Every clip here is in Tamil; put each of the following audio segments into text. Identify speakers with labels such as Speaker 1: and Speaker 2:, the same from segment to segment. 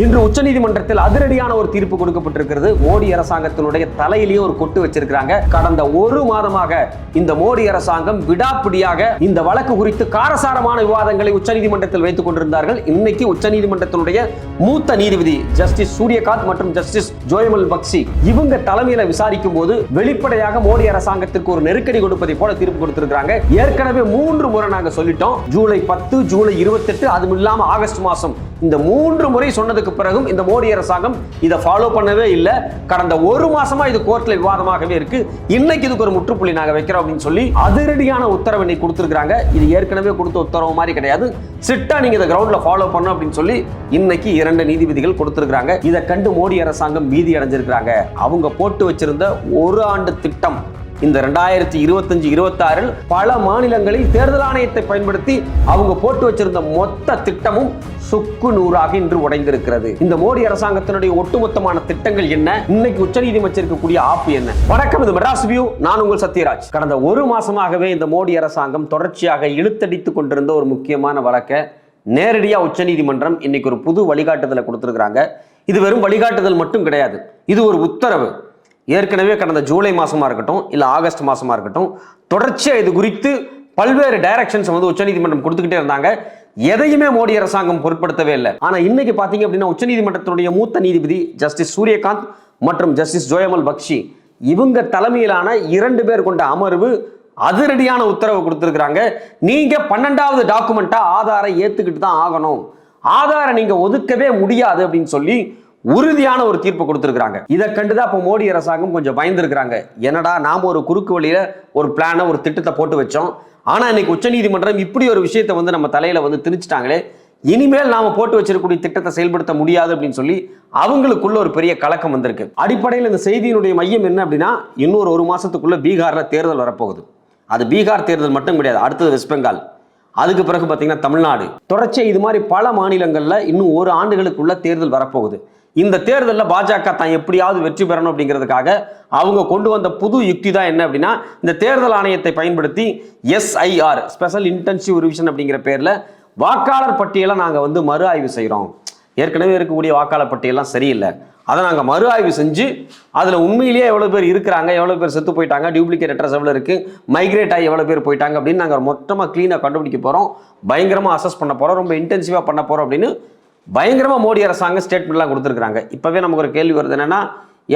Speaker 1: இன்று உச்சநீதிமன்றத்தில் அதிரடியான ஒரு தீர்ப்பு கொடுக்கப்பட்டிருக்கிறது. மோடி அரசாங்கத்தினுடைய தலையிலேயே ஒரு கொட்டு வச்சிருக்கிறாங்க. கடந்த ஒரு மாதமாக இந்த மோடி அரசாங்கம் விடாப்பிடியாக இந்த வழக்கு குறித்து காரசாரமான விவாதங்களை உச்சநீதிமன்றத்தில் வைத்துக் கொண்டிருந்தார்கள். இன்னைக்கு உச்சநீதிமன்றத்தினுடைய மூத்த நீதிபதி ஜஸ்டிஸ் சூரியகாந்த் மற்றும் ஜஸ்டிஸ் ஜோயமல் பக்சி இவங்க தலைமையில விசாரிக்கும் போது வெளிப்படையாக மோடி அரசாங்கத்திற்கு ஒரு நெருக்கடி கொடுப்பதை போல தீர்ப்பு கொடுத்திருக்கிறாங்க. ஏற்கனவே மூன்று முறை நாங்க சொல்லிட்டோம். ஜூலை பத்து ஜூலை இருபத்தெட்டு அதுவும் இல்லாம ஆகஸ்ட் மாசம். இந்த மூன்று முறை தேர்தலுக்கு பிறகும் இந்த மோடி அரசாங்கம் இதை ஃபாலோ பண்ணவே இல்லை. கடந்த ஒரு மாசமா இது கோர்ட்ல விவாதமாகவே இருக்கு. இன்னைக்கு இதுக்கு ஒரு முற்றுப்புள்ளி நாங்கள் வைக்கிறோம் அப்படின்னு சொல்லி அதிரடியான உத்தரவு இன்னைக்கு கொடுத்துருக்காங்க இது ஏற்கனவே கொடுத்த உத்தரவு மாதிரி கிடையாது. சிட்டா நீங்க இதை கிரவுண்ட்ல ஃபாலோ பண்ணும் அப்படின்னு சொல்லி இன்னைக்கு இரண்டு நீதிபதிகள் கொடுத்திருக்காங்க இதை கண்டு மோடி அரசாங்கம் பீதி அடைஞ்சிருக்கிறாங்க. அவங்க போட்டு வச்சிருந்த ஒரு ஆண்டு திட்டம் இந்த ரெண்டாயிரத்தி இருபத்தஞ்சு இருபத்தாறில் பல மாநிலங்களில் தேர்தல் ஆணையத்தை பயன்படுத்தி அவங்க போட்டு வச்சிருந்த மொத்த திட்டமும் சுக்கு நூறாக இன்று உடைந்திருக்கிறது. இந்த மோடி அரசாங்கத்தினுடைய ஒட்டுமொத்தமான திட்டங்கள் என்ன? இன்னைக்கு உச்சநீதிமன்றம் இருக்கக்கூடிய ஆப்பு என்ன? வணக்கம் இது மெட்ராஸ் வியூ. நான் உங்கள் சத்யராஜ். கடந்த ஒரு மாசமாகவே இந்த மோடி அரசாங்கம் தொடர்ச்சியாக இழுத்தடித்துக் கொண்டிருந்த ஒரு முக்கியமான வழக்கை நேரடியாக உச்சநீதிமன்றம் இன்னைக்கு ஒரு புது வழிகாட்டுதலை கொடுத்துருக்குறாங்க. இது வெறும் வழிகாட்டுதல் மட்டும் கிடையாது. இது ஒரு உத்தரவு. ஏற்கனவே கடந்த ஜூலை மாதமாக இருக்கட்டும் இல்லை ஆகஸ்ட் மாதமாக இருக்கட்டும் தொடர்ச்சியாக இது குறித்து பல்வேறு டைரக்ஷன்ஸ் வந்து உச்சநீதிமன்றம் கொடுத்துக்கிட்டே இருந்தாங்க. எதையுமே மோடி அரசாங்கம் பொருட்படுத்தவே இல்லை. ஆனால் இன்னைக்கு பார்த்தீங்க அப்படின்னா உச்சநீதிமன்றத்தினுடைய மூத்த நீதிபதி ஜஸ்டிஸ் சூரியகாந்த் மற்றும் ஜஸ்டிஸ் ஜோயமல் பக்ஷி இவங்க தலைமையிலான இரண்டு பேர் கொண்ட அமர்வு அதிரடியான உத்தரவு கொடுத்துருக்குறாங்க. நீங்கள் பன்னெண்டாவது டாக்குமெண்ட்டாக ஆதாரை ஏற்றுக்கிட்டு தான் ஆகணும். ஆதாரை நீங்கள் ஒதுக்கவே முடியாது அப்படின்னு சொல்லி உறுதியான ஒரு தீர்ப்பு கொடுத்துருக்குறாங்க. இதை கண்டுதான் இப்போ மோடி அரசாங்கம் கொஞ்சம் பயந்துருக்கிறாங்க. என்னடா நாம் ஒரு குறுக்கு வழியில ஒரு பிளானை ஒரு திட்டத்தை போட்டு வச்சோம். ஆனால் இன்னைக்கு உச்சநீதிமன்றம் இப்படி ஒரு விஷயத்தை வந்து நம்ம தலையில வந்து திணிச்சிட்டாங்களே இனிமேல் நாம போட்டு வச்சிருக்கக்கூடிய திட்டத்தை செயல்படுத்த முடியாது அப்படின்னு சொல்லி அவங்களுக்குள்ள ஒரு பெரிய கலக்கம் வந்திருக்கு. அடிப்படையில் இந்த செய்தியினுடைய மையம் என்ன அப்படின்னா இன்னொரு ஒரு மாசத்துக்குள்ள பீகார்ல தேர்தல் வரப்போகுது. அது பீகார் தேர்தல் மட்டும் கிடையாது அடுத்தது வெஸ்ட் பெங்கால். அதுக்கு பிறகு பார்த்தீங்கன்னா தமிழ்நாடு. தொடர்ச்சியாக இது மாதிரி பல மாநிலங்களில் இன்னும் ஒரு ஆண்டுகளுக்குள்ள தேர்தல் வரப்போகுது. இந்த தேர்தலில் பாஜக தான் எப்படியாவது வெற்றி பெறணும் அப்படிங்கிறதுக்காக அவங்க கொண்டு வந்த புது யுக்தி தான் என்ன அப்படின்னா இந்த தேர்தல் ஆணையத்தை பயன்படுத்தி எஸ்ஐஆர் ஸ்பெஷல் இன்டென்சிவ் ரிவிஷன் அப்படிங்கிற பேரில் வாக்காளர் பட்டியலை நாங்கள் வந்து மறு ஆய்வு செய்கிறோம் ஏற்கனவே இருக்கக்கூடிய வாக்காளர் பட்டியலாம் சரியில்லை. அதை நாங்கள் மறு ஆய்வு செஞ்சு அதில் உண்மையிலேயே எவ்வளோ பேர் இருக்கிறாங்க எவ்வளோ பேர் செத்து போயிட்டாங்க டூப்ளிகேட் அட்ரஸ் எவ்வளோ இருக்குது மைக்ரேட் ஆகி எவ்வளோ பேர் போயிட்டாங்க அப்படின்னு நாங்கள் மொத்தமாக க்ளீனாக கண்டுபிடிக்க போகிறோம் பயங்கரமாக அசஸ் பண்ண போகிறோம் ரொம்ப இன்டென்சிவாக பண்ண போகிறோம் அப்படின்னு பயங்கரமாக மோடி அரசாங்கம் ஸ்டேட்மெண்ட்லாம் கொடுத்துருக்குறாங்க. இப்போவே நமக்கு ஒரு கேள்வி வருது என்னென்னா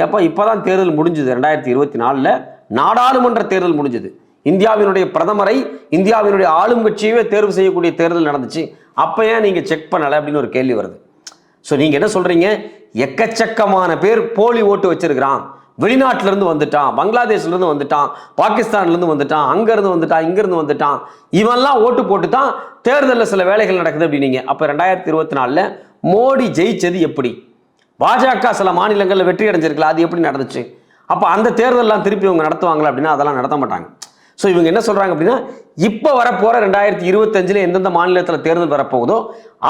Speaker 1: எப்போ இப்போ தான் தேர்தல் முடிஞ்சுது ரெண்டாயிரத்தி இருபத்தி நாலில்? நாடாளுமன்ற தேர்தல் முடிஞ்சுது. இந்தியாவினுடைய பிரதமரை இந்தியாவினுடைய ஆளும் கட்சியவே தேர்வு செய்யக்கூடிய தேர்தல் நடந்துச்சு. அப்போ ஏன் நீங்கள் செக் பண்ணலை அப்படின்னு ஒரு கேள்வி வருது. ஸோ நீங்கள் என்ன சொல்கிறீங்க எக்கச்சக்கமான பேர் போலி ஓட்டு வச்சிருக்கிறான். வெளிநாட்டுல இருந்து வந்துட்டான் பங்களாதேஷ்ல இருந்து வந்துட்டான் பாகிஸ்தான்ல இருந்து வந்துட்டான் அங்க இருந்து வந்துட்டான் இங்க இருந்து வந்துட்டான். இவெல்லாம் ஓட்டு போட்டு தான் தேர்தலில் சில வேலைகள் நடக்குது அப்படின்னீங்க. அப்ப ரெண்டாயிரத்தி இருபத்தி நாலுல மோடி ஜெயிச்சது எப்படி? பாஜக சில மாநிலங்களில் வெற்றி அடைஞ்சிருக்கல அது எப்படி நடந்துச்சு? அப்போ அந்த தேர்தலெலாம் திருப்பி இவங்க நடத்துவாங்களா அப்படின்னா அதெல்லாம் நடத்த மாட்டாங்க. ஸோ இவங்க என்ன சொல்கிறாங்க அப்படின்னா இப்போ வரப்போகிற ரெண்டாயிரத்தி இருபத்தஞ்சில் எந்தெந்த மாநிலத்தில் தேர்தல் வரப்போகுதோ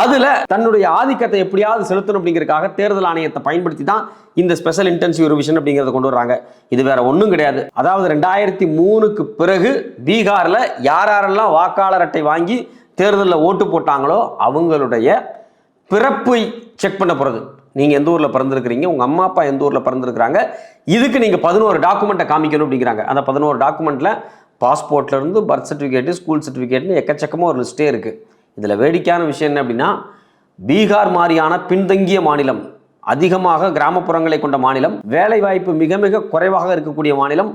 Speaker 1: அதில் தன்னுடைய ஆதிக்கத்தை எப்படியாவது செலுத்தணும் அப்படிங்கிறதுக்காக தேர்தல் ஆணையத்தை பயன்படுத்தி தான் இந்த ஸ்பெஷல் இன்டென்சிவ் ரிவிஷன் அப்படிங்கிறத கொண்டு வர்றாங்க. இது வேற ஒன்றும் கிடையாது. அதாவது ரெண்டாயிரத்தி மூணுக்கு பிறகு பீகாரில் யார் யாரெல்லாம் வாக்காளர் அட்டை வாங்கி தேர்தலில் ஓட்டு போட்டாங்களோ அவங்களுடைய பிறப்பை செக் பண்ண போகிறது நீங்கள் எந்த ஊரில் பிறந்திருக்கிறீங்க? உங்கள் அம்மா அப்பா எந்த ஊரில் பிறந்திருக்கிறாங்க? இதுக்கு நீங்கள் பதினோரு டாக்குமெண்ட்டை காமிக்கணும் அப்படிங்கிறாங்க. அந்த பதினோரு டாக்குமெண்ட்டில் பாஸ்போர்ட்லேருந்து பர்த் சர்டிஃபிகேட்டு ஸ்கூல் சர்டிஃபிகேட்னு எக்கச்சக்கமாக ஒரு லிஸ்ட்டே இருக்குது இதில் வேடிக்கையான விஷயம் என்ன அப்படின்னா பீகார் மாதிரியான பின்தங்கிய மாநிலம் அதிகமாக கிராமப்புறங்களை கொண்ட மாநிலம் வேலைவாய்ப்பு மிக மிக குறைவாக இருக்கக்கூடிய மாநிலம்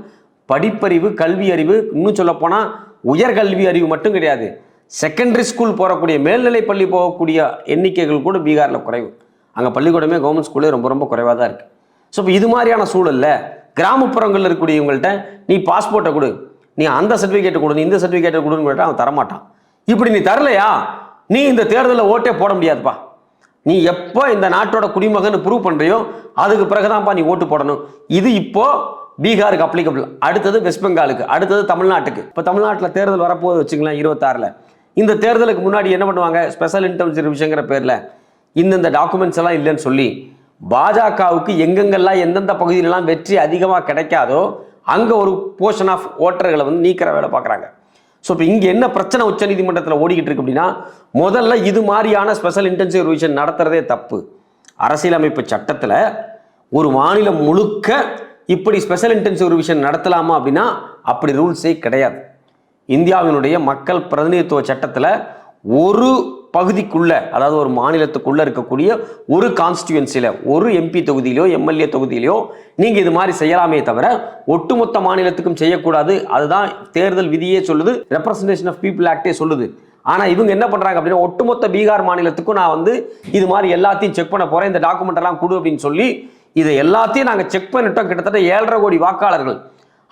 Speaker 1: படிப்பறிவு கல்வி அறிவு இன்னும் சொல்லப்போனால் உயர்கல்வி அறிவு மட்டும் கிடையாது. செகண்டரி ஸ்கூல் போகக்கூடிய மேல்நிலை பள்ளி போகக்கூடிய எண்ணிக்கைகள் கூட பீகாரில் குறைவு. அங்கே பள்ளிக்கூடமே கவர்மெண்ட் ஸ்கூலே ரொம்ப ரொம்ப குறைவாக தான் இருக்குது ஸோ இப்போ இது மாதிரியான சூழல்ல கிராமப்புறங்களில் இருக்கக்கூடியவங்கள்ட்ட நீ பாஸ்போர்ட்டை கொடு. நீ அந்த சர்டிஃபிகேட் கொடு இந்த சர்டிஃபிகேட் கொடுன்னு கேட்டால் அவன் தரமாட்டான். இப்படி நீ தரலையா? நீ இந்த தேர்தலில் ஓட்டே போட முடியாதுப்பா. நீ எப்போ இந்த நாட்டோட குடிமகன் ப்ரூவ் பண்ணுறியோ அதுக்கு பிறகுதான்ப்பா நீ ஓட்டு போடணும். இது இப்போ பீகாருக்கு அப்ளிகபிள் அடுத்தது வெஸ்ட் பெங்காலுக்கு அடுத்தது தமிழ்நாட்டுக்கு. இப்போ தமிழ்நாட்டில் தேர்தல் வரப்போகுது வச்சுங்களேன் இருபத்தாறில். இந்த தேர்தலுக்கு முன்னாடி என்ன பண்ணுவாங்க? ஸ்பெஷல் இன்டெலிஜென்ஸ் விஷயங்கிற பேரில் இந்தந்த டாக்குமெண்ட்ஸ் எல்லாம் இல்லைன்னு சொல்லி பாஜகவுக்கு எங்கெங்கெல்லாம் எந்தெந்த பகுதியிலலாம் வெற்றி அதிகமாக கிடைக்காதோ அங்கே ஒரு போர்ஷன் ஆஃப் ஓட்டர்களை வந்து நீக்கிற வேலை பார்க்குறாங்க. ஸோ இப்போ இங்கே என்ன பிரச்சனை உச்சநீதிமன்றத்தில் ஓடிக்கிட்டு இருக்கு அப்படின்னா முதல்ல இது மாதிரியான ஸ்பெஷல் இன்டென்சிவ் ரிவிஷன் நடத்துறதே தப்பு. அரசியலமைப்பு சட்டத்தில் ஒரு மாநிலம் முழுக்க இப்படி ஸ்பெஷல் இன்டென்சிவ் ரிவிஷன் நடத்தலாமா அப்படின்னா அப்படி ரூல்ஸே கிடையாது. இந்தியாவினுடைய மக்கள் பிரதிநிதித்துவ சட்டத்தில் ஒரு பகுதிக்குள்ள அதாவது ஒரு மாநிலத்துக்குள்ள இருக்கக்கூடிய ஒரு கான்ஸ்டியூன்சியில் ஒரு எம்பி தொகுதியிலோ எம்எல்ஏ தொகுதியிலையோ நீங்கள் இது மாதிரி செய்யலாமே தவிர ஒட்டுமொத்த மாநிலத்துக்கும் செய்யக்கூடாது. அதுதான் தேர்தல் விதியே சொல்லுது ரெப்ரசன்டேஷன் ஆஃப் பீப்புள் ஆக்டே சொல்லுது. ஆனால் இவங்க என்ன பண்ணுறாங்க அப்படின்னா ஒட்டுமொத்த பீகார் மாநிலத்துக்கும் நான் வந்து இது மாதிரி எல்லாத்தையும் செக் பண்ண போகிறேன் இந்த டாக்குமெண்ட் எல்லாம் கொடு அப்படின்னு சொல்லி இதை எல்லாத்தையும் நாங்கள் செக் பண்ணிட்டோம் கிட்டத்தட்ட ஏழரை கோடி வாக்காளர்கள்.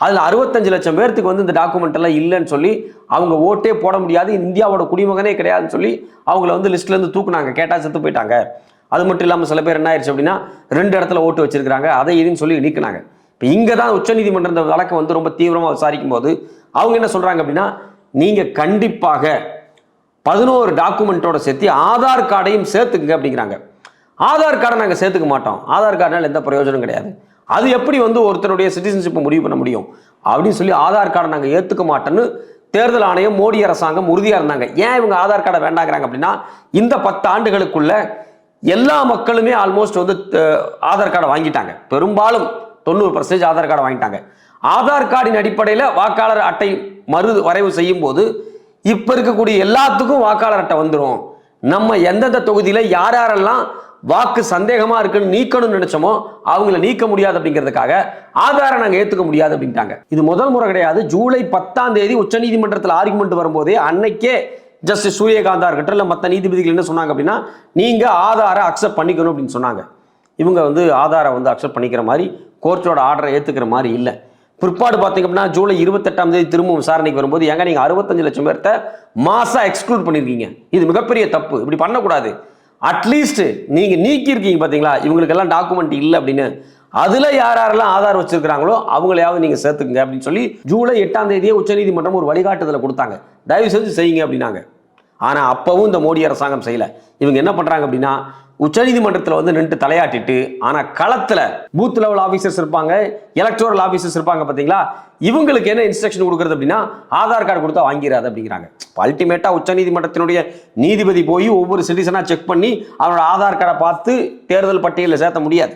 Speaker 1: அதில் அறுபத்தஞ்சு லட்சம் பேர்த்துக்கு வந்து இந்த டாக்குமெண்ட் எல்லாம் இல்லைன்னு சொல்லி அவங்க ஓட்டே போட முடியாது. இந்தியாவோட குடிமகனே கிடையாதுன்னு சொல்லி அவங்கள வந்து லிஸ்ட்லேருந்து தூக்குனாங்க. கேட்டால் செத்து போயிட்டாங்க. அது மட்டும் இல்லாமல் சில பேர் என்ன ஆயிடுச்சு அப்படின்னா ரெண்டு இடத்துல ஓட்டு வச்சிருக்கிறாங்க. அதை இதுன்னு சொல்லி நீக்கினாங்க. இப்போ இங்கே தான் உச்சநீதிமன்றம் இந்த வழக்கை வந்து ரொம்ப தீவிரமாக விசாரிக்கும் போது அவங்க என்ன சொல்கிறாங்க அப்படின்னா நீங்கள் கண்டிப்பாக பதினோரு டாக்குமெண்ட்டோட சேர்த்து ஆதார் கார்டையும் சேர்த்துக்குங்க அப்படிங்கிறாங்க. ஆதார் கார்டை நாங்கள் சேர்த்துக்க மாட்டோம். ஆதார் கார்டுனால எந்த பிரயோஜனம் கிடையாது. அது எப்படி வந்து ஒருத்தருடைய சிட்டிசன்ஷிப்பை முடிவு பண்ண முடியும்? அப்படின்னு சொல்லி ஆதார் கார்டை நாங்கள் ஏற்றுக்க மாட்டோன்னு தேர்தல் ஆணையம் மோடி அரசாங்கம் உறுதியாக இருந்தாங்க. ஏன் இவங்க ஆதார் கார்டை வேண்டாங்கிறாங்க அப்படின்னா இந்த பத்து ஆண்டுகளுக்குள்ள எல்லா மக்களுமே ஆல்மோஸ்ட் வந்து ஆதார் கார்டை வாங்கிட்டாங்க. பெரும்பாலும் தொண்ணூறு பர்சன்டேஜ் ஆதார் கார்டை வாங்கிட்டாங்க. ஆதார் கார்டின் அடிப்படையில் வாக்காளர் அட்டை மறு வரைவு செய்யும் போது இப்போ இருக்கக்கூடிய எல்லாத்துக்கும் வாக்காளர் அட்டை வந்துடும் நம்ம எந்தெந்த தொகுதியில் யார் யாரெல்லாம் வாக்கு சந்தேகமாக இருக்குன்னு நீக்கணும்னு நினைச்சோமோ அவங்கள நீக்க முடியாது அப்படிங்கிறதுக்காக ஆதாரை நாங்கள் ஏற்றுக்க முடியாது அப்படின்ட்டாங்க. இது முதல் முறை கிடையாது. ஜூலை பத்தாம் தேதி உச்சநீதிமன்றத்தில் ஆர்குமெண்ட் வரும்போதே அன்னைக்கே ஜஸ்டிஸ் சூரியகாந்தா இருக்கட்டும் இல்லை மற்ற நீதிபதிகள் என்ன சொன்னாங்க அப்படின்னா நீங்கள் ஆதாரை அக்செப்ட் பண்ணிக்கணும் அப்படின்னு சொன்னாங்க. இவங்க வந்து ஆதாரை வந்து அக்செப்ட் பண்ணிக்கிற மாதிரி கோர்ட்டோட ஆர்டரை ஏற்றுக்கிற மாதிரி இல்லை. பிற்பாடு பார்த்தீங்க அப்படின்னா ஜூலை இருபத்தெட்டாம் தேதி திரும்பவும் விசாரணைக்கு வரும்போது ஏங்க நீங்க அறுபத்தஞ்சு லட்சம் பேர்த்த மாசா எக்ஸ்க்ளூட் பண்ணிருக்கீங்க. இது மிகப்பெரிய தப்பு. இப்படி பண்ணக்கூடாது. அட்லீஸ்ட் நீங்க நீக்கியிருக்கீங்க பாத்தீங்களா? இவங்களுக்கெல்லாம் டாக்குமெண்ட் இல்லை அப்படின்னு. அதுல யார் யாரெல்லாம் ஆதார் வச்சிருக்கிறாங்களோ அவங்களையாவது நீங்க சேர்த்துக்குங்க அப்படின்னு சொல்லி ஜூலை எட்டாம் தேதியே உச்சநீதிமன்றம் ஒரு வழிகாட்டுதலை கொடுத்தாங்க. தயவு செஞ்சு செய்யுங்க அப்படின்னாங்க. ஆனா அப்பவும் இந்த மோடி அரசாங்கம் செய்யல. இவங்க என்ன பண்றாங்க அப்படின்னா உச்சநீதிமன்றத்தில் வந்து நின்று தலையாட்டிட்டு ஆனால் களத்தில் பூத் லெவல் ஆஃபீஸர்ஸ் இருப்பாங்க எலக்டோரல் ஆஃபீஸர்ஸ் இருப்பாங்க பார்த்தீங்களா இவங்களுக்கு என்ன இன்ஸ்ட்ரக்ஷன் கொடுக்குறது அப்படின்னா ஆதார் கார்டு கொடுத்தா வாங்கிடாது அப்படிங்கிறாங்க. அல்டிமேட்டாக உச்சநீதிமன்றத்தினுடைய நீதிபதி போய் ஒவ்வொரு சிட்டிசனாக செக் பண்ணி அவனோட ஆதார் கார்டை பார்த்து தேர்தல் பட்டியலில் சேர்த்த முடியாது.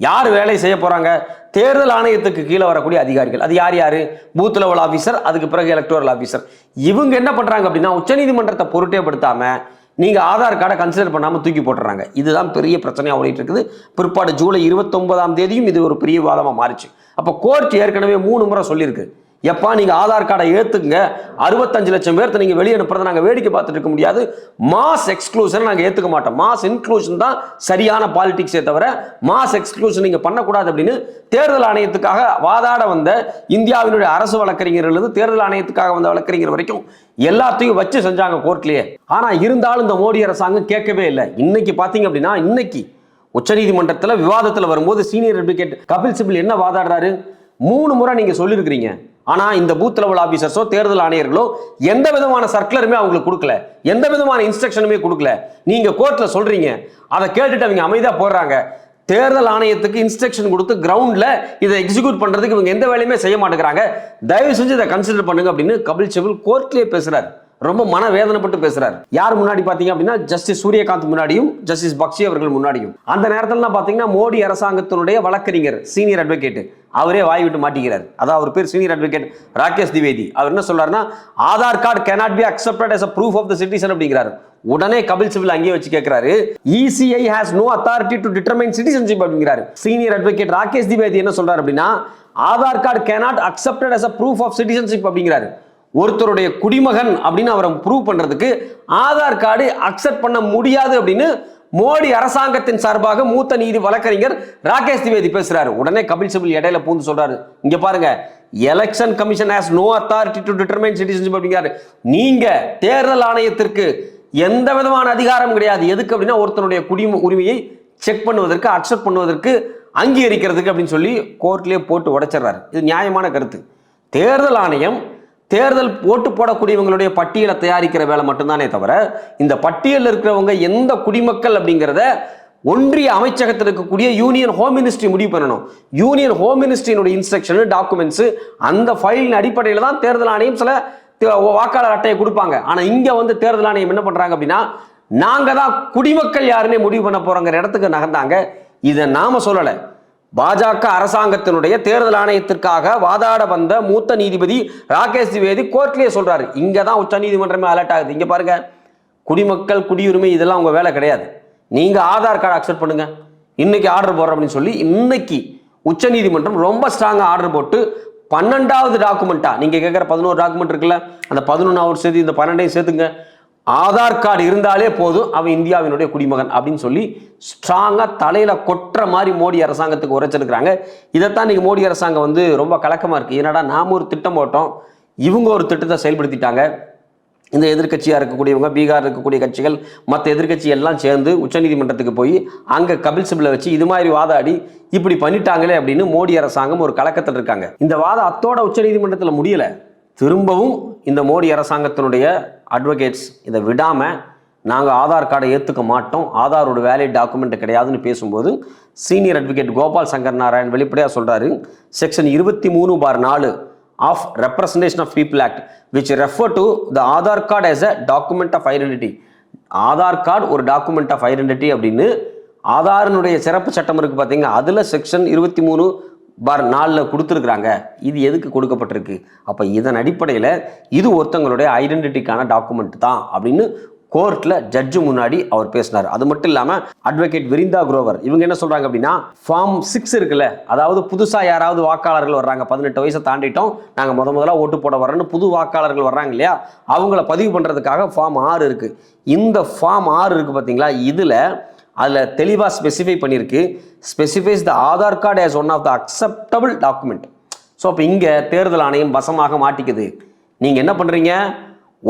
Speaker 1: யார் வேலை செய்ய போகிறாங்க தேர்தல் ஆணையத்துக்கு கீழே வரக்கூடிய அதிகாரிகள். அது யார் யார்? பூத் லெவல் ஆஃபீஸர் அதுக்கு பிறகு எலக்டோரல் ஆஃபீஸர் இவங்க என்ன பண்ணுறாங்க அப்படின்னா உச்சநீதிமன்றத்தை பொருட்டே படுத்தாமல் நீங்கள் ஆதார் கார்டை கன்சிடர் பண்ணாமல் தூக்கி போட்டுறாங்க. இதுதான் பெரிய பிரச்சனையாக ஓடிட்டு இருக்குது. பிற்பாடு ஜூலை இருபத்தொன்பதாம் தேதியும் இது ஒரு பெரிய வாதமாக மாறிச்சு. அப்போ கோர்ட் ஏற்கனவே மூணு முறை சொல்லியிருக்கு. எப்பா நீங்க ஆதார் கார்டை ஏத்துக்குங்க அறுபத்தஞ்சு லட்சம் பேர்த்த நீங்க வெளியே அனுப்புறதை நாங்க வேடிக்கை பார்த்துட்டு இருக்க முடியாது. மாஸ் எக்ஸ்க்ளூஷன் நாங்க ஏத்துக்க மாட்டோம். மாஸ் இன்க்ளூஷன் தான் சரியான பாலிடிக்ஸே தவிர மாஸ் எக்ஸ்க்ளூஷன் நீங்க பண்ணக்கூடாது அப்படின்னு தேர்தல் ஆணையத்துக்காக வாதாட வந்த இந்தியாவினுடைய அரசு வழக்கறிஞர்கள் இருந்து தேர்தல் ஆணையத்துக்காக வந்த வழக்கறிஞர் வரைக்கும் எல்லாத்தையும் வச்சு செஞ்சாங்க கோர்ட்லயே. ஆனா இருந்தாலும் இந்த மோடி அரசாங்கம் கேட்கவே இல்லை. இன்னைக்கு பாத்தீங்க அப்படின்னா இன்னைக்கு உச்சநீதிமன்றத்தில் விவாதத்தில் வரும்போது சீனியர் அட்வொகேட் கபில் சிபில் என்ன வாதாடுறாரு? மூணு முறை நீங்க சொல்லியிருக்கிறீங்க. ஆனா இந்த பூத் லெவல் ஆபீசர்ஸோ தேர்தல் ஆணையர்களோ எந்த விதமான சர்க்குலருமே அவங்களுக்கு கொடுக்கல. எந்த விதமான இன்ஸ்ட்ரக்ஷனுமே கொடுக்கல. நீங்க கோர்ட்ல சொல்றீங்க. அதை கேட்டுட்டு அவங்க அமைதியா போடுறாங்க. தேர்தல் ஆணையத்துக்கு இன்ஸ்ட்ரக்ஷன் கொடுத்து கிரவுண்ட்ல இதை எக்ஸிக்யூட் பண்றதுக்கு இவங்க எந்த வேலையுமே செய்ய மாட்டேங்கிறாங்க. தயவு செஞ்சு இதை கன்சிடர் பண்ணுங்க அப்படின்னு கபில் சிபில் கோர்ட்லயே பேசுறாரு. ரொம்ப மன வேதனைப்பட்டு பேசுறாரு. யார் முன்னாடி பாத்தீங்க அப்படின்னா ஜஸ்டிஸ் சூரியகாந்த் முன்னாடியும் ஜஸ்டிஸ் பக்ஷி அவர்கள் முன்னாடியும். அந்த நேரத்துல பாத்தீங்கன்னா மோடி அரசாங்கத்தினுடைய வழக்கறிஞர் சீனியர் அட்வொகேட் அவரே வாய் விட்டு மாட்டிக்கிறார். அதான் அவர் பேர் சீனியர் அட்வொகேட் ராகேஷ் திவேதி. அவர் என்ன சொல்றாருன்னா Aadhaar card cannot be accepted as a proof of the citizen அப்படிங்கிறாரு. உடனே கபில் சிபில் அங்கேயே வச்சு கேட்கிறாரு ECI has no authority to determine citizenship அப்படிங்கிறாரு. சீனியர் அட்வொகேட் ராகேஷ் திவேதி என்ன சொல்றாரு அப்படின்னா Aadhaar card cannot accepted as a proof of citizenship அப்படிங்கிறாரு. ஒருத்தருடைய குடிமகன் அப்படின்னு அவரை ப்ரூவ் பண்றதுக்கு ஆதார் கார்டு அக்செப்ட் பண்ண முடியாது அப்படின்னு மோடி அரசாங்கத்தின் சார்பாக மூத்த நீதி வழக்கறிஞர் ராகேஷ் திவேதி பேசுறாரு. உடனே கபில் சிபில் இடையில பூந்து சொல்றாரு. இங்க பாருங்க election commission has no authority to determine citizenship அப்படிங்கிறாரு. நீங்க தேர்தல் ஆணையத்திற்கு எந்த விதமான அதிகாரம் கிடையாது. எதுக்கு அப்படின்னா ஒருத்தனுடைய குடிம உரிமையை செக் பண்ணுவதற்கு அக்செப்ட் பண்ணுவதற்கு அங்கீகரிக்கிறதுக்கு அப்படின்னு சொல்லி கோர்ட்லேயே போட்டு உடைச்சிடுறாரு. இது நியாயமான கருத்து. தேர்தல் ஆணையம் தேர்தல் ஓட்டு போடக்கூடியவங்களுடைய பட்டியலை தயாரிக்கிற வேலை மட்டும்தானே தவிர இந்த பட்டியலில் இருக்கிறவங்க எந்த குடிமக்கள் அப்படிங்கிறத ஒன்றிய அமைச்சகத்தில் இருக்கக்கூடிய யூனியன் ஹோம் மினிஸ்ட்ரி முடிவு பண்ணணும். யூனியன் ஹோம் மினிஸ்ட்ரியினுடைய இன்ஸ்ட்ரக்ஷன் டாக்குமெண்ட்ஸ் அந்த ஃபைலின் அடிப்படையில் தான் தேர்தல் ஆணையம் சில வாக்காளர் அட்டையை கொடுப்பாங்க. ஆனால் இங்கே வந்து தேர்தல் ஆணையம் என்ன பண்ணுறாங்க அப்படின்னா நாங்கள் தான் குடிமக்கள் யாருன்னே முடிவு பண்ண போகிறோங்கிற இடத்துக்கு நகர்ந்தாங்க. இதை நாம் சொல்லலை. பாஜக அரசாங்கத்தினுடைய தேர்தல் ஆணையத்திற்காக வாதாட வந்த மூத்த நீதிபதி ராகேஷ் திவேதி கோர்ட்லேயே சொல்றாரு. இங்க தான் உச்ச நீதிமன்றமே அலர்ட் ஆகுது. இங்க பாருங்க குடிமக்கள் குடியுரிமை இதெல்லாம் உங்க வேலை கிடையாது. நீங்க ஆதார் கார்டு அக்செப்ட் பண்ணுங்க. இன்னைக்கு ஆர்டர் போடுறோம் அப்படின்னு சொல்லி இன்னைக்கு உச்ச நீதிமன்றம் ரொம்ப ஸ்ட்ராங்காக ஆர்டர் போட்டு பன்னெண்டாவது டாக்குமெண்ட்டா நீங்க கேட்குற பதினோரு டாக்குமெண்ட் இருக்குல்ல அந்த பதினொன்றாவது சேர்த்து இந்த பன்னெண்டையும் சேர்த்துங்க. ஆதார் கார்டு இருந்தாலே போதும் அவன் இந்தியாவினுடைய குடிமகன் அப்படின்னு சொல்லி ஸ்ட்ராங்காக தலையில கொட்டுற மாதிரி மோடி அரசாங்கத்துக்கு உரைச்சிருக்கிறாங்க. இதைத்தான் இன்னைக்கு மோடி அரசாங்கம் வந்து ரொம்ப கலக்கமா இருக்கு. என்னடா நாம ஒரு திட்டம் போட்டோம் இவங்க ஒரு திட்டத்தை செயல்படுத்திட்டாங்க. இந்த எதிர்க்கட்சியாக இருக்கக்கூடியவங்க பீகார் இருக்கக்கூடிய கட்சிகள் மற்ற எதிர்க்கட்சி எல்லாம் சேர்ந்து உச்சநீதிமன்றத்துக்கு போய் அங்கே கபில் சிபிலை வச்சு இது மாதிரி வாதாடி இப்படி பண்ணிட்டாங்களே அப்படின்னு மோடி அரசாங்கம் ஒரு கலக்கத்தில் இருக்காங்க. இந்த வாதம் அத்தோட உச்சநீதிமன்றத்தில் முடியலை. திரும்பவும் இந்த மோடி அரசாங்கத்தினுடைய அட்வொகேட்ஸ் இதை விடாமல் நாங்கள் ஆதார் கார்டை ஏற்றுக்க மாட்டோம். ஆதாரோட வேலிட் டாக்குமெண்ட் கிடையாதுன்னு பேசும்போது சீனியர் அட்வொகேட் கோபால் சங்கர் நாராயண் வெளிப்படையாக சொல்கிறாரு செக்ஷன் இருபத்தி மூணு பார் நாலு of representation of people act which refer to the Aadhaar card as a document of identity Aadhaar card ஒரு டாக்குமெண்ட் ஆஃப் ஐடென்டிட்டி அப்படின்னு ஆதாரினுடைய சிறப்பு சட்டம் இருக்குது பார்த்தீங்க அதில் செக்ஷன் இருபத்தி மூணு பார் நாளில் கொடுத்துருக்குறாங்க. இது எதுக்கு கொடுக்கப்பட்டிருக்கு? அப்போ இதன் அடிப்படையில் இது ஒருத்தங்களுடைய ஐடென்டிட்டிக்கான டாக்குமெண்ட் தான் அப்படின்னு கோர்ட்டில் ஜட்ஜு முன்னாடி அவர் பேசினார். அது மட்டும் இல்லாமல் அட்வொகேட் விரிந்தா குரோவர் இவங்க என்ன சொல்கிறாங்க அப்படின்னா ஃபார்ம் சிக்ஸ் இருக்குல்ல அதாவது புதுசாக யாராவது வாக்காளர்கள் வர்றாங்க பதினெட்டு வயசை தாண்டிட்டோம் நாங்கள் முத முதலாக ஓட்டு போட வரோன்னு புது வாக்காளர்கள் வர்றாங்க இல்லையா? அவங்கள பதிவு பண்ணுறதுக்காக ஃபார்ம் ஆறு இருக்குது இந்த ஃபார்ம் ஆறு இருக்குது பார்த்தீங்களா இதில் அதில் தெளிவாக ஸ்பெசிஃபை பண்ணியிருக்கு. Specifies the Aadhaar card as one of the acceptable document so அப்போ இங்கே தேர்தல் ஆணையம் வசமாக மாட்டிக்குது. நீங்கள் என்ன பண்ணுறீங்க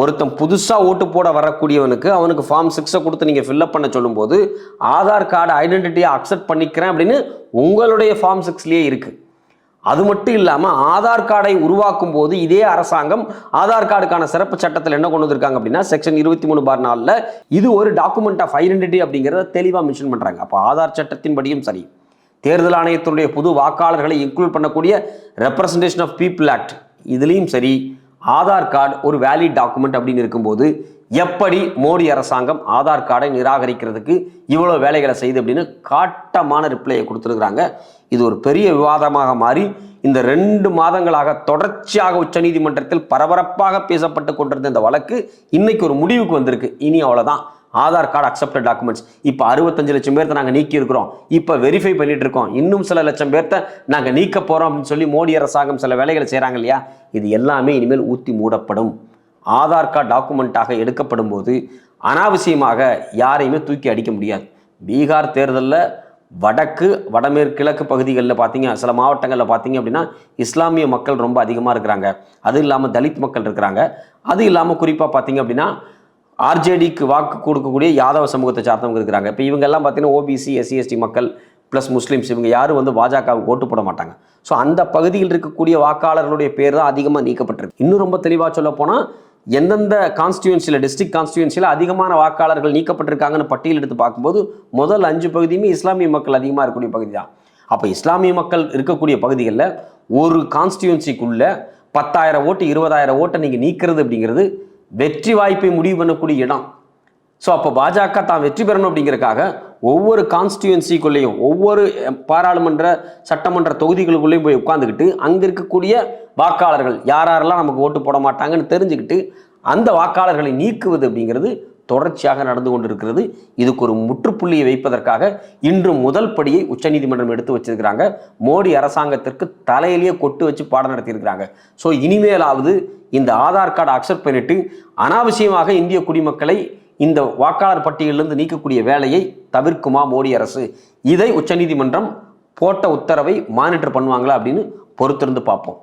Speaker 1: ஒருத்தன் புதுசாக ஓட்டு போட வரக்கூடியவனுக்கு அவனுக்கு ஃபார்ம் சிக்ஸை கொடுத்து நீங்கள் ஃபில்அப் பண்ண சொல்லும்போது ஆதார் கார்டு ஐடென்டிட்டியை அக்செப்ட் பண்ணிக்கிறேன் அப்படின்னு உங்களுடைய ஃபார்ம் சிக்ஸ்லேயே இருக்குது அது மட்டும் இல்லாமல் ஆதார் கார்டை உருவாக்கும் போது இதே அரசாங்கம் ஆதார் கார்டுக்கான சிறப்பு சட்டத்தில் என்ன கொண்டு வந்திருக்காங்க அப்படின்னா செக்ஷன் இருபத்தி மூணு பார் நாலில் இது ஒரு டாக்குமெண்ட் ஆஃப் ஐடென்டிட்டி அப்படிங்கிறத தெளிவாக மென்ஷன் பண்ணுறாங்க அப்போ ஆதார் சட்டத்தின்படியும் சரி தேர்தல் ஆணையத்தினுடைய புது வாக்காளர்களை இன்க்ளூட் பண்ணக்கூடிய ரெப்ரசன்டேஷன் ஆஃப் பீப்புள் ஆக்ட் இதுலேயும் சரி ஆதார் கார்டு ஒரு வேலிட் டாக்குமெண்ட் அப்படின்னு இருக்கும்போது எப்படி மோடி அரசாங்கம் ஆதார் கார்டை நிராகரிக்கிறதுக்கு இவ்வளோ வேலைகளை செய்து அப்படின்னு காட்டமான ரிப்ளையை கொடுத்துருக்குறாங்க. இது ஒரு பெரிய விவாதமாக மாறி இந்த ரெண்டு மாதங்களாக தொடர்ச்சியாக உச்சநீதிமன்றத்தில் பரபரப்பாக பேசப்பட்டு கொண்டிருந்த இந்த வழக்கு இன்னைக்கு ஒரு முடிவுக்கு வந்திருக்கு. இனி அவ்வளோதான் ஆதார் கார்டு அக்செப்டட் டாக்குமெண்ட்ஸ் இப்போ அறுபத்தஞ்சு லட்சம் பேர்த்த நாங்கள் நீக்கி இருக்கிறோம் இப்போ வெரிஃபை பண்ணிட்டு இருக்கோம் இன்னும் சில லட்சம் பேர்த்த நாங்கள் நீக்க போகிறோம் அப்படின்னு சொல்லி மோடி அரசாங்கம் சில வேலைகளை செய்கிறாங்க இல்லையா? இது எல்லாமே இனிமேல் ஊற்றி மூடப்படும். ஆதார் கார்டு டாக்குமெண்ட்டாக எடுக்கப்படும் போது அனாவசியமாக யாரையுமே தூக்கி அடிக்க முடியாது. பீகார் தேர்தலில் வடக்கு வடமேற்கு கிழக்கு பகுதிகளில் பார்த்தீங்க சில மாவட்டங்களில் பார்த்தீங்க அப்படின்னா இஸ்லாமிய மக்கள் ரொம்ப அதிகமாக இருக்கிறாங்க. அது இல்லாமல் தலித் மக்கள் இருக்கிறாங்க. அது இல்லாமல் குறிப்பாக பார்த்தீங்க அப்படின்னா ஆர்ஜேடிக்கு வாக்கு கொடுக்கக்கூடிய யாதவ சமூகத்தை சார்ந்தவங்க இருக்கிறாங்க. இப்போ இவங்கெல்லாம் பார்த்தீங்கன்னா ஓபிசி எஸ்சி எஸ்டி மக்கள் ப்ளஸ் முஸ்லீம்ஸ் இவங்க யாரும் வந்து பாஜகவுக்கு ஓட்டு போட மாட்டாங்க. ஸோ அந்த பகுதியில் இருக்கக்கூடிய வாக்காளர்களுடைய பேர் தான் அதிகமாக நீக்கப்பட்டிருக்கு. இன்னும் ரொம்ப தெளிவாக சொல்ல போனால் எந்தெந்த கான்ஸ்டியூன்சியில் டிஸ்ட்ரிக்ட் கான்ஸ்டியூன்சியில் அதிகமான வாக்காளர்கள் நீக்கப்பட்டிருக்காங்கன்னு பட்டியல் எடுத்து பார்க்கும்போது முதல் அஞ்சு பகுதியுமே இஸ்லாமிய மக்கள் அதிகமாக இருக்கக்கூடிய பகுதி தான். அப்போ இஸ்லாமிய மக்கள் இருக்கக்கூடிய பகுதிகளில் ஒரு கான்ஸ்டியூன்சிக்குள்ளே பத்தாயிரம் ஓட்டு இருபதாயிரம் ஓட்டை நீங்கள் நீக்கிறது அப்படிங்கிறது வெற்றி வாய்ப்பை முடிவு பண்ணக்கூடிய இடம். ஸோ அப்போ பாஜக தான் வெற்றி பெறணும் அப்படிங்கிறக்காக ஒவ்வொரு கான்ஸ்டியூன்சிக்குள்ளேயும் ஒவ்வொரு பாராளுமன்ற சட்டமன்ற தொகுதிகளுக்குள்ளேயும் போய் உட்காந்துக்கிட்டு அங்கே இருக்கக்கூடிய வாக்காளர்கள் யார் யாரெல்லாம் நமக்கு ஓட்டு போட மாட்டாங்கன்னு தெரிஞ்சுக்கிட்டு அந்த வாக்காளர்களை நீக்குவது அப்படிங்கிறது தொடர்ச்சியாக நடந்து கொண்டிருக்கிறது. இதுக்கு ஒரு முற்றுப்புள்ளியை வைப்பதற்காக இன்று முதல் படியை உச்சநீதிமன்றம் எடுத்து வச்சிருக்கிறாங்க. மோடி அரசாங்கத்திற்கு தலையிலேயே கொட்டு வச்சு பாடம் நடத்தியிருக்கிறாங்க. ஸோ இனிமேலாவது இந்த ஆதார் கார்டு அக்செப்ட் பண்ணிட்டு அனாவசியமாக இந்திய குடிமக்களை இந்த வாக்காளர் பட்டியலிருந்து நீக்கக்கூடிய வேலையை தவிர்க்குமா மோடி அரசு? இதை உச்சநீதிமன்றம் போட்ட உத்தரவை மானிட்டர் பண்ணுவாங்களா அப்படின்னு பொறுத்திருந்து பார்ப்போம்.